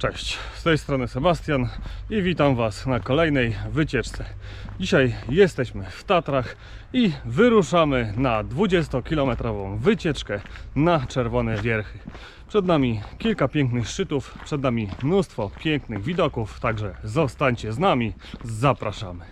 Cześć, z tej strony Sebastian i witam Was na kolejnej wycieczce. Dzisiaj jesteśmy w Tatrach i wyruszamy na 20-kilometrową wycieczkę na Czerwone Wierchy. Przed nami kilka pięknych szczytów, przed nami mnóstwo pięknych widoków, także zostańcie z nami, zapraszamy.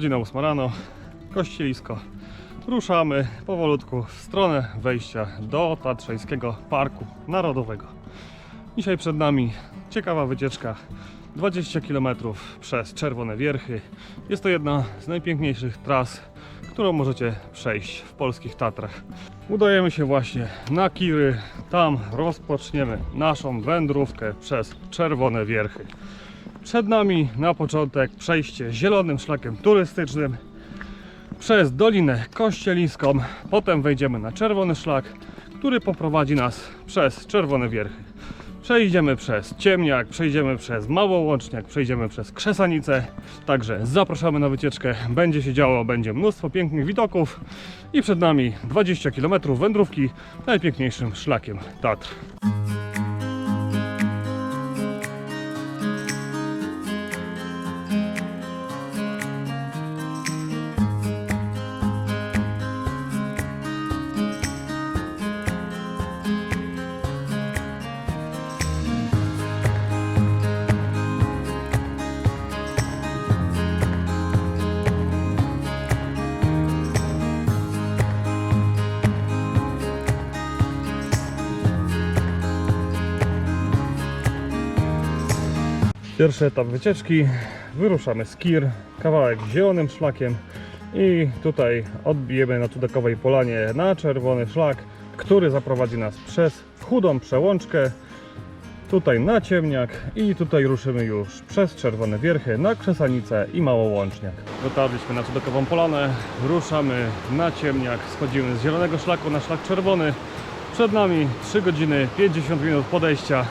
Godzina 8 rano, kościelisko. Ruszamy powolutku w stronę wejścia do Tatrzańskiego Parku Narodowego. Dzisiaj przed nami ciekawa wycieczka 20 km przez Czerwone Wierchy. Jest to jedna z najpiękniejszych tras, którą możecie przejść w polskich Tatrach. Udajemy się właśnie na Kiry. Tam rozpoczniemy naszą wędrówkę przez Czerwone Wierchy. Przed nami na początek przejście zielonym szlakiem turystycznym przez Dolinę Kościeliską. Potem wejdziemy na czerwony szlak, który poprowadzi nas przez Czerwone Wierchy. Przejdziemy przez Ciemniak, przejdziemy przez Małołączniak, przejdziemy przez Krzesanicę. Także zapraszamy na wycieczkę. Będzie się działo, będzie mnóstwo pięknych widoków i przed nami 20 km wędrówki najpiękniejszym szlakiem Tatr. Pierwszy etap wycieczki. Wyruszamy z Kir, kawałek zielonym szlakiem i tutaj odbijemy na Cudekowej Polanie na czerwony szlak, który zaprowadzi nas przez chudą przełączkę, tutaj na Ciemniak i tutaj ruszymy już przez Czerwone Wierchy na Krzesanicę i Małołączniak. Dotarliśmy na Cudekową Polanę, ruszamy na Ciemniak, schodzimy z zielonego szlaku na szlak czerwony. Przed nami 3 godziny 50 minut podejścia.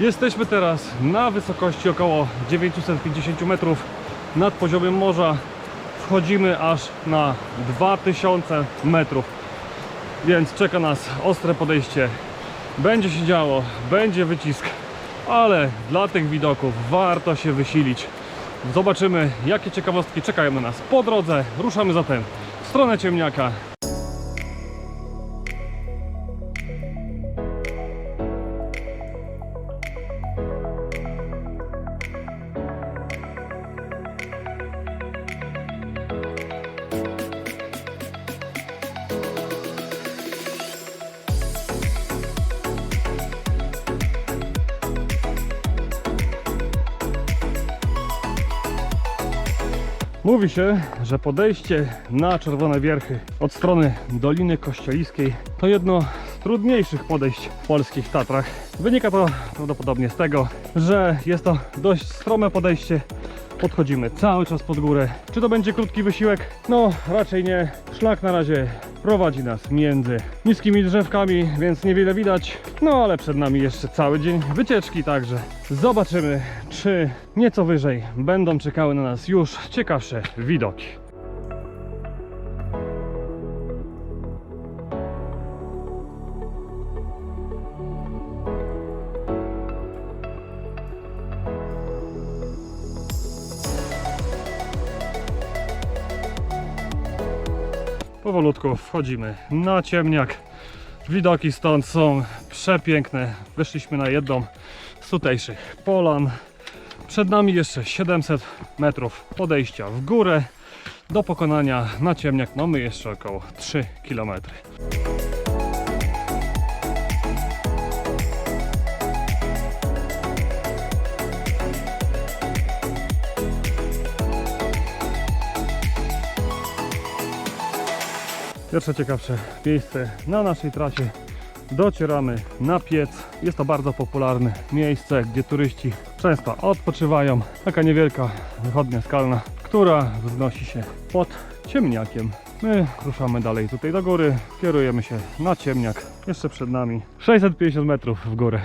Jesteśmy teraz na wysokości około 950 metrów nad poziomem morza. Wchodzimy aż na 2000 metrów, więc czeka nas ostre podejście. Będzie się działo, będzie wycisk, ale dla tych widoków warto się wysilić. Zobaczymy, jakie ciekawostki czekają na nas po drodze. Ruszamy zatem w stronę ciemniaka. Mówi się, że podejście na Czerwone Wierchy od strony Doliny Kościeliskiej to jedno z trudniejszych podejść w polskich Tatrach. Wynika to prawdopodobnie z tego, że jest to dość strome podejście. Podchodzimy cały czas pod górę. Czy to będzie krótki wysiłek? No, raczej nie. Szlak na razie prowadzi nas między niskimi drzewkami, więc niewiele widać. No, ale przed nami jeszcze cały dzień wycieczki, także zobaczymy, czy nieco wyżej będą czekały na nas już ciekawsze widoki. Powolutku wchodzimy na ciemniak. Widoki stąd są przepiękne. Wyszliśmy na jedną z tutejszych polan. Przed nami jeszcze 700 metrów podejścia w górę. Do pokonania na ciemniak mamy jeszcze około 3 km. Pierwsze ciekawsze miejsce na naszej trasie. Docieramy na piec. Jest to bardzo popularne miejsce, gdzie turyści często odpoczywają. Taka niewielka wychodnia skalna, która wznosi się pod ciemniakiem. My ruszamy dalej tutaj do góry, kierujemy się na ciemniak. Jeszcze przed nami 650 metrów w górę.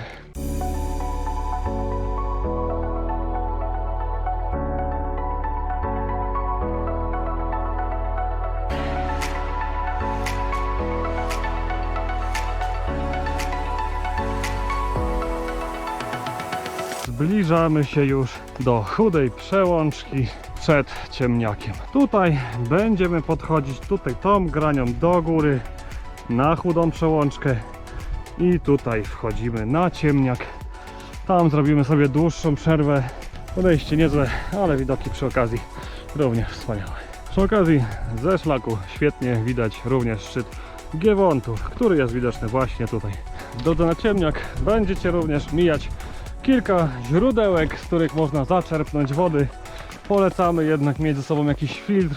Zbliżamy się już do chudej przełączki przed ciemniakiem. Tutaj będziemy podchodzić tutaj tą granią do góry na chudą przełączkę i tutaj wchodzimy na ciemniak. Tam zrobimy sobie dłuższą przerwę. Podejście niezłe, ale widoki przy okazji również wspaniałe. Przy okazji ze szlaku świetnie widać również szczyt Giewontu, który jest widoczny właśnie tutaj. W drodze na ciemniak będziecie również mijać kilka źródełek, z których można zaczerpnąć wody. Polecamy jednak mieć ze sobą jakiś filtr,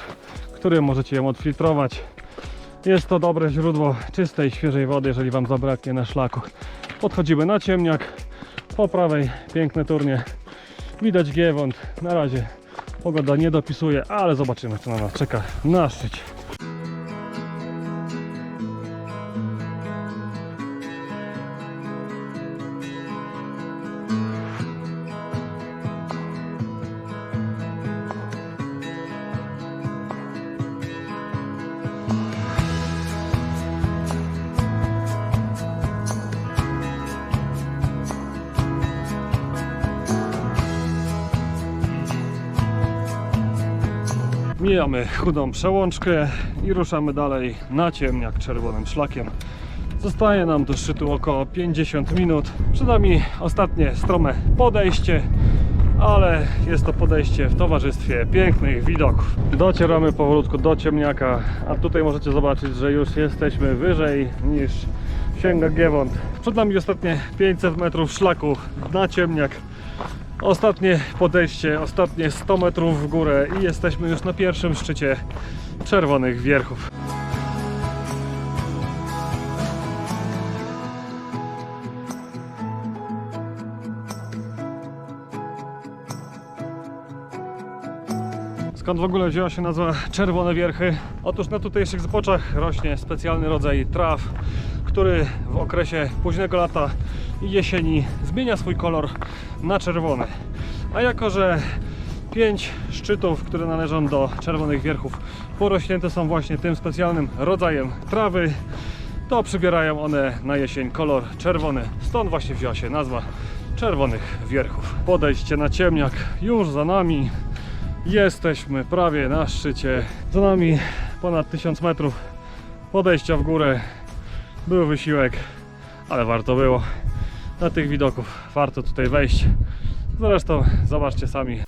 który możecie ją odfiltrować. Jest to dobre źródło czystej, świeżej wody, jeżeli Wam zabraknie na szlaku. Podchodzimy na ciemniak. Po prawej piękne turnie. Widać Giewont. Na razie pogoda nie dopisuje, ale zobaczymy co na nas czeka na szczycie. Mijamy chudą przełączkę i ruszamy dalej na ciemniak czerwonym szlakiem. Zostaje nam do szczytu około 50 minut. Przed nami ostatnie strome podejście, ale jest to podejście w towarzystwie pięknych widoków. Docieramy powolutku do ciemniaka, a tutaj możecie zobaczyć, że już jesteśmy wyżej niż sięga Giewont. Przed nami ostatnie 500 metrów szlaku na ciemniak. Ostatnie podejście, ostatnie 100 metrów w górę i jesteśmy już na pierwszym szczycie Czerwonych Wierchów. Skąd w ogóle wzięła się nazwa Czerwone Wierchy? Otóż na tutejszych zboczach rośnie specjalny rodzaj traw, który w okresie późnego lata i jesieni zmienia swój kolor na czerwony. A jako, że pięć szczytów, które należą do Czerwonych Wierchów, porośnięte są właśnie tym specjalnym rodzajem trawy, to przybierają one na jesień kolor czerwony. Stąd właśnie wzięła się nazwa Czerwonych Wierchów. Podejście na ciemniak już za nami. Jesteśmy prawie na szczycie. Za nami ponad 1000 metrów podejścia w górę. Był wysiłek, ale warto było. Na tych widoków warto tutaj wejść. Zresztą zobaczcie sami.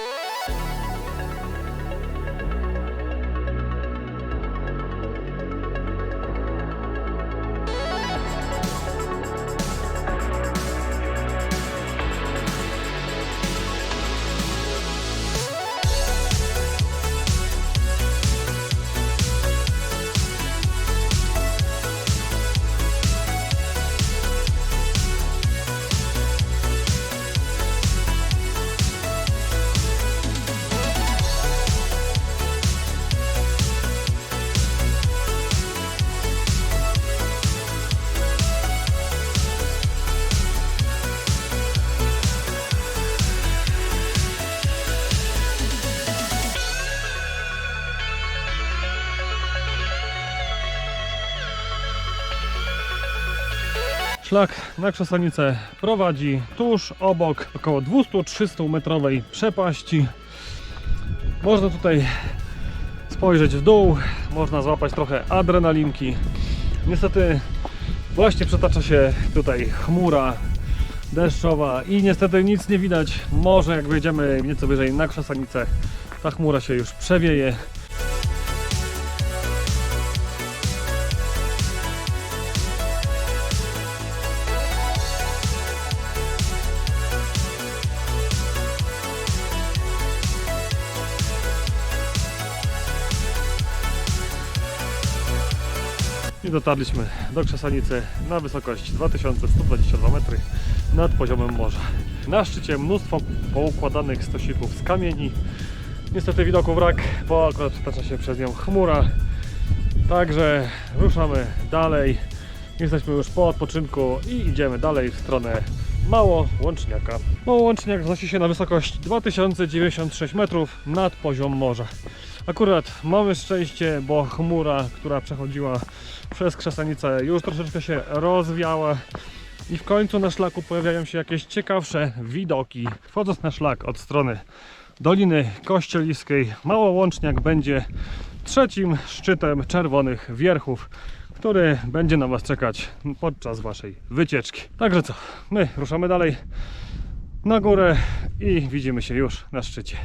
Szlak na Krzesanicę prowadzi tuż obok około 200-300 metrowej przepaści. Można tutaj spojrzeć w dół, można złapać trochę adrenalinki. Niestety właśnie przetacza się tutaj chmura deszczowa i niestety nic nie widać. Może jak wejdziemy nieco wyżej na Krzesanicę, ta chmura się już przewieje. I dotarliśmy do Krzesanicy na wysokość 2122 metry nad poziomem morza. Na szczycie mnóstwo poukładanych stosików z kamieni. Niestety widoku wrak, bo akurat przetacza się przez nią chmura. Także ruszamy dalej. Jesteśmy już po odpoczynku i idziemy dalej w stronę Małołączniaka. Małołączniak wznosi się na wysokość 2096 metrów nad poziom morza. Akurat mamy szczęście, bo chmura, która przechodziła przez krzesanicę już troszeczkę się rozwiała i w końcu na szlaku pojawiają się jakieś ciekawsze widoki. Wchodząc na szlak od strony Doliny Kościeliskiej, Małołączniak będzie trzecim szczytem czerwonych wierchów, który będzie na Was czekać podczas Waszej wycieczki. Także co, my ruszamy dalej na górę i widzimy się już na szczycie.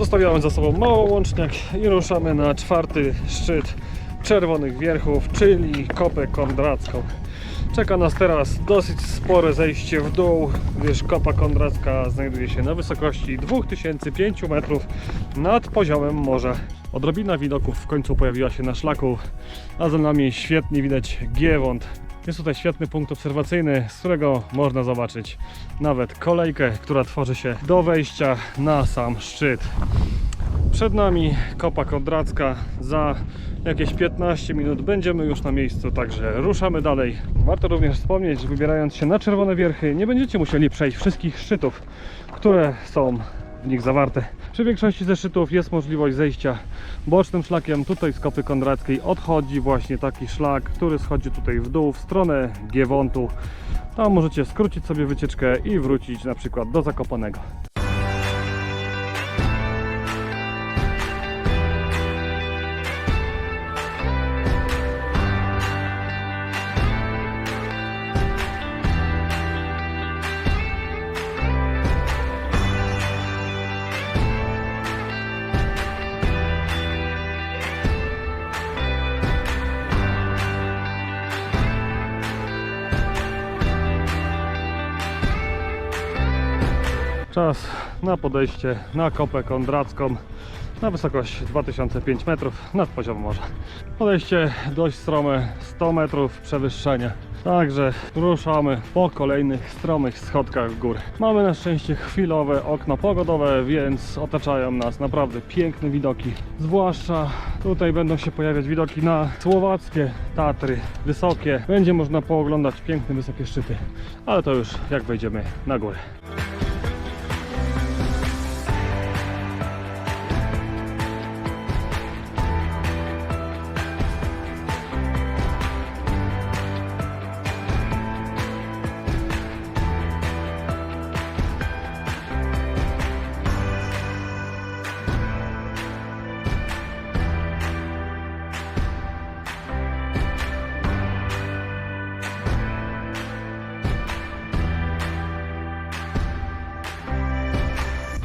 Zostawiamy za sobą Małołączniak i ruszamy na czwarty szczyt Czerwonych Wierchów, czyli Kopę Kondracką. Czeka nas teraz dosyć spore zejście w dół, gdyż Kopa Kondracka znajduje się na wysokości 2005 metrów nad poziomem morza. Odrobina widoków w końcu pojawiła się na szlaku, a za nami świetnie widać Giewont. Jest tutaj świetny punkt obserwacyjny, z którego można zobaczyć nawet kolejkę, która tworzy się do wejścia na sam szczyt. Przed nami Kopa Kondracka. Za jakieś 15 minut będziemy już na miejscu, także ruszamy dalej. Warto również wspomnieć, że wybierając się na Czerwone Wierchy nie będziecie musieli przejść wszystkich szczytów, które są w nich zawarte. Przy większości ze szczytów jest możliwość zejścia bocznym szlakiem. Tutaj z Kopy Kondrackiej odchodzi właśnie taki szlak, który schodzi tutaj w dół w stronę Giewontu. Tam możecie skrócić sobie wycieczkę i wrócić na przykład do Zakopanego. Czas na podejście na Kopę Kondracką na wysokość 2005 metrów nad poziomem morza. Podejście dość strome, 100 metrów przewyższenia. Także ruszamy po kolejnych stromych schodkach w górę. Mamy na szczęście chwilowe okno pogodowe, więc otaczają nas naprawdę piękne widoki. Zwłaszcza tutaj będą się pojawiać widoki na słowackie Tatry, wysokie. Będzie można pooglądać piękne, wysokie szczyty. Ale to już jak wejdziemy na górę.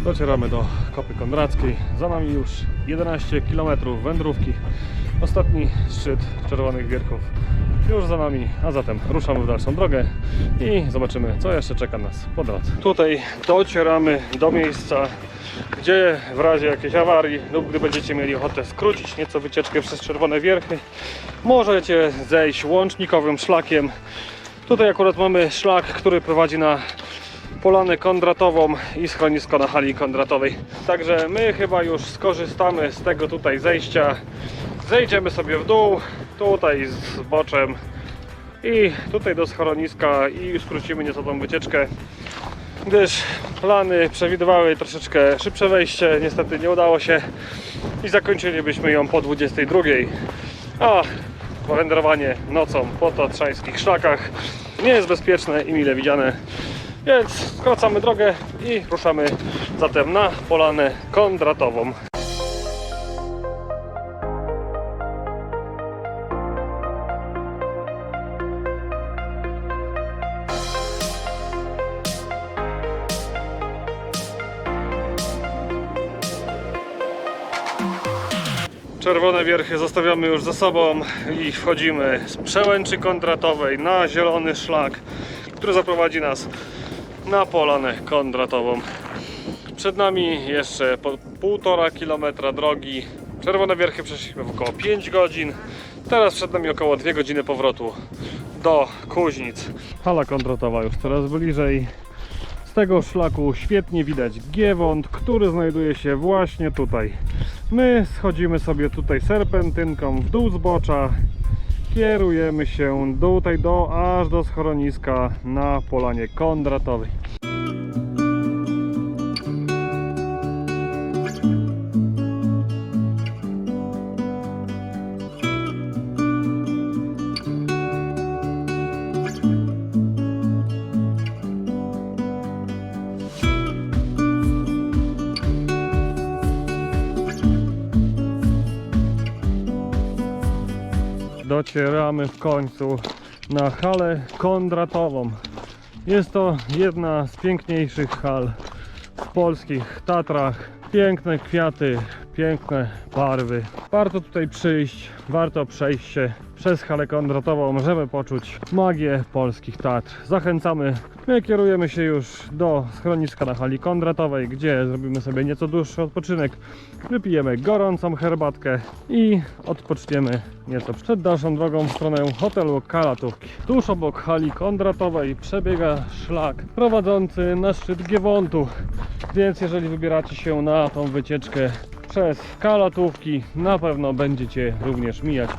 Docieramy do Kopy Kondrackiej. Za nami już 11 km wędrówki. Ostatni szczyt Czerwonych Wierchów już za nami, a zatem ruszamy w dalszą drogę i zobaczymy, co jeszcze czeka nas po drodze. Tutaj docieramy do miejsca, gdzie w razie jakiejś awarii lub gdy będziecie mieli ochotę skrócić nieco wycieczkę przez Czerwone Wierchy, możecie zejść łącznikowym szlakiem. Tutaj akurat mamy szlak, który prowadzi na Polanę Kondratową i schronisko na hali kondratowej. Także my chyba już skorzystamy z tego tutaj zejścia. Zejdziemy sobie w dół, tutaj z boczem i tutaj do schroniska i skrócimy nieco tą wycieczkę. Gdyż plany przewidywały troszeczkę szybsze wejście, niestety nie udało się i zakończylibyśmy ją po 22. A wędrowanie nocą po tatrzańskich szlakach nie jest bezpieczne i mile widziane. Więc skracamy drogę i ruszamy zatem na polanę kondratową. Czerwone wierchy zostawiamy już za sobą i wchodzimy z przełęczy kondratowej na zielony szlak, który zaprowadzi nas na polanę kondratową. Przed nami jeszcze po półtora kilometra drogi. Czerwone wierchy przeszliśmy w około 5 godzin. Teraz przed nami około 2 godziny powrotu do Kuźnic. Hala kondratowa już coraz bliżej. Z tego szlaku świetnie widać Giewont, który znajduje się właśnie tutaj. My schodzimy sobie tutaj serpentynką w dół zbocza. Kierujemy się tutaj do, aż do schroniska na polanie kondratowej. Docieramy w końcu na halę kondratową. Jest to jedna z piękniejszych hal w polskich Tatrach. Piękne kwiaty, piękne barwy. Warto tutaj przyjść, warto przejść się przez halę kondratową, żeby poczuć magię polskich Tatr. Zachęcamy. My kierujemy się już do schroniska na hali kondratowej, gdzie zrobimy sobie nieco dłuższy odpoczynek. Wypijemy gorącą herbatkę i odpoczniemy nieco przed dalszą drogą w stronę hotelu Kalatówki. Tuż obok hali kondratowej przebiega szlak prowadzący na szczyt Giewontu. Więc jeżeli wybieracie się na tą wycieczkę przez Kalatówki, na pewno będziecie również mijać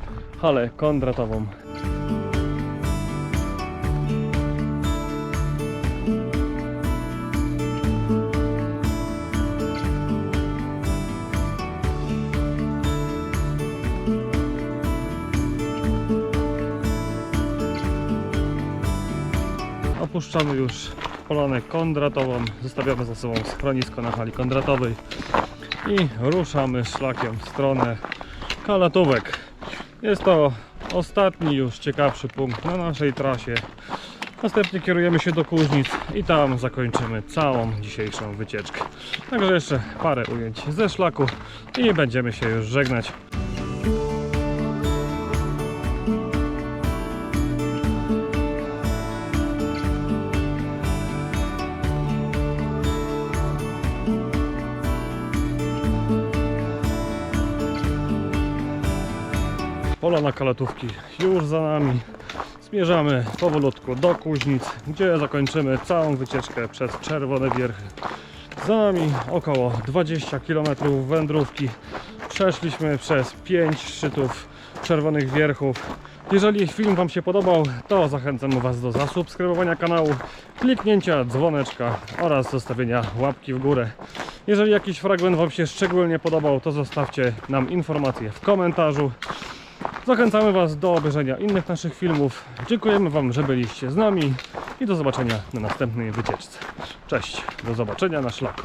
halę kondratową. Opuszczamy już polanę kondratową, zostawiamy za sobą schronisko na hali kondratowej i ruszamy szlakiem w stronę kalatówek. Jest to ostatni już ciekawszy punkt na naszej trasie. Następnie kierujemy się do Kuźnic i tam zakończymy całą dzisiejszą wycieczkę. Także jeszcze parę ujęć ze szlaku i będziemy się już żegnać. Polana kalatówki już za nami. Zmierzamy powolutku do Kuźnic, gdzie zakończymy całą wycieczkę przez Czerwone Wierchy. Za nami około 20 km wędrówki. Przeszliśmy przez 5 szczytów Czerwonych Wierchów. Jeżeli film Wam się podobał, to zachęcam Was do zasubskrybowania kanału, kliknięcia dzwoneczka oraz zostawienia łapki w górę. Jeżeli jakiś fragment Wam się szczególnie podobał, to zostawcie nam informację w komentarzu. Zachęcamy Was do obejrzenia innych naszych filmów. Dziękujemy Wam, że byliście z nami i do zobaczenia na następnej wycieczce. Cześć, do zobaczenia na szlaku.